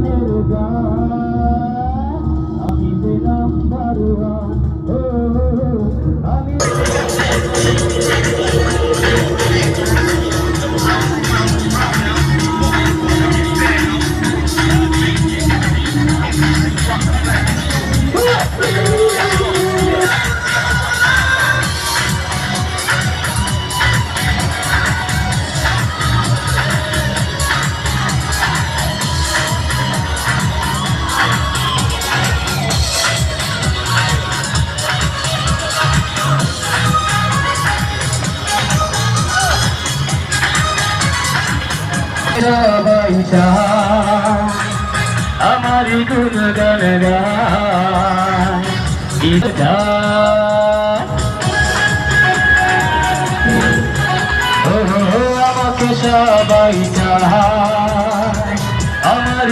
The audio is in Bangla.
জানের গান আমি দিলাম নাম্বার বাইশা আমার গুণ গান গাইটা ও আমাকে সবাই চাহা আমার